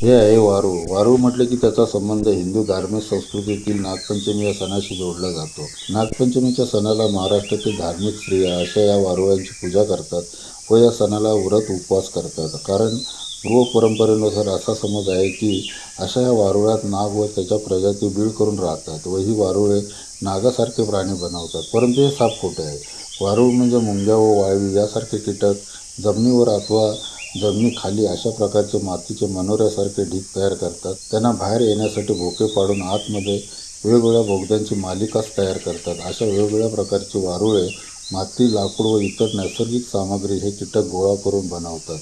हे आहे वारू. वारू म्हटलं की त्याचा संबंध हिंदू धार्मिक संस्कृतीतील नागपंचमी या सणाशी जोडला जातो. नागपंचमीच्या सणाला महाराष्ट्रातील धार्मिक स्त्रिया अशा या वारुळांची पूजा करतात व या सणाला व्रत उपवास करतात. कारण पूर्व परंपरेनुसार असा समज आहे की अशा या वारुळात नाग व त्याच्या प्रजाती बीळ करून राहतात व ही वारुळे नागासारखे प्राणी बनवतात. परंतु हे साप खोटे आहे. वारूळ म्हणजे मुंग्या व वाळवी यासारखे कीटक जमिनीवर अथवा जमिनीखाली अशा प्रकारचे मातीचे मनोऱ्यासारखे ढीग तयार करतात त्यांना बाहेर येण्यासाठी भोके पाडून आतमध्ये वेगवेगळ्या बोगद्यांची मालिकाच तयार करतात. अशा वेगवेगळ्या प्रकारची वारुळे माती लाकूड व इतर नैसर्गिक सामग्री हे कीटक गोळा करून बनवतात.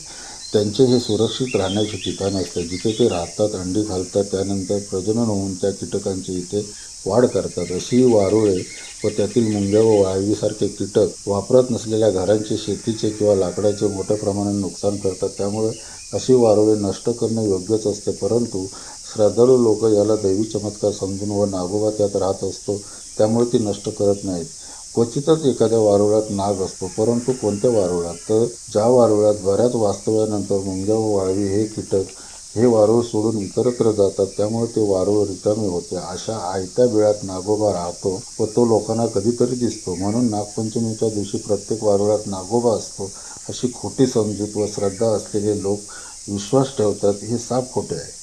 त्यांचे हे सुरक्षित राहण्याचे ठिकाण असते. जिथे ते राहतात अंडी घालतात त्यानंतर प्रजनन होऊन त्या कीटकांची इथे वाढ करतात. अशी वारुळे व त्यातील मुंग्या व वाळवीसारखे कीटक वापरत नसलेल्या घरांचे शेतीचे किंवा लाकडाचे मोठ्या प्रमाणात नुकसान करतात. त्यामुळे अशी वारुळे नष्ट करणे योग्यच असते. परंतु श्रद्धाळू लोक याला दैवी चमत्कार समजून व नागोबा त्यात राहत असतो त्यामुळे ती नष्ट करत नाहीत. क्वचितच एखाद्या वारुळात नाग असतो परंतु कोणत्या वारुळात? तर ज्या वारुळात बऱ्याच वास्तव्यानंतर मुंग्या व वाळवी हे कीटक हे वारूळ सोडून इतरत्र जातात त्यामुळे ते वारूळ रिकामे होते. अशा आयत्या बिळात नागोबा राहतो व तो लोकांना कधीतरी दिसतो. म्हणून नागपंचमीच्या दिवशी प्रत्येक वारुळात नागोबा असतो. अशी खोटी समजूत व श्रद्धा असलेले लोक विश्वास ठेवतात हे साप खोटे आहे.